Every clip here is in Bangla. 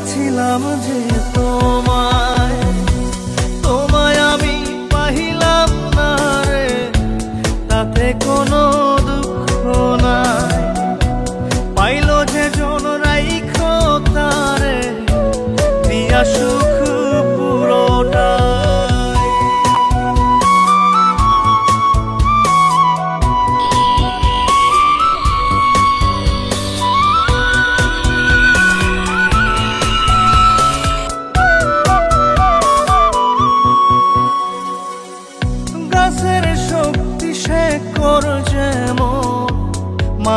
করেছিলাম যে তোমায় তোমায় আমি পাহিলাম না রে। তাতে কোনো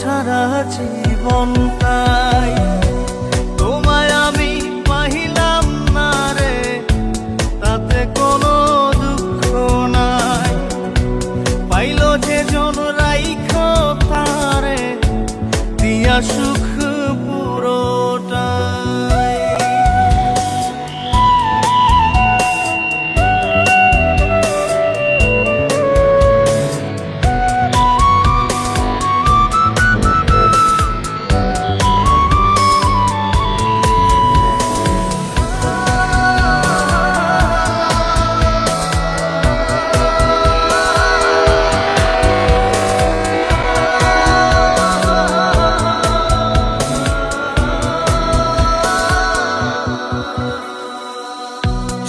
ছাড়া জীবন তাই।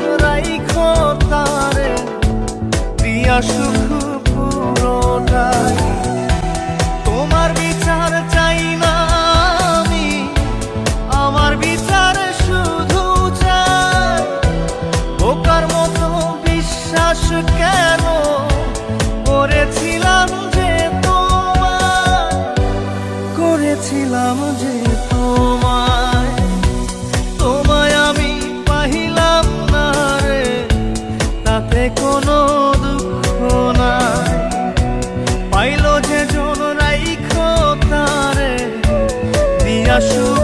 যে রাইখো তারে দিয়া সুখ show.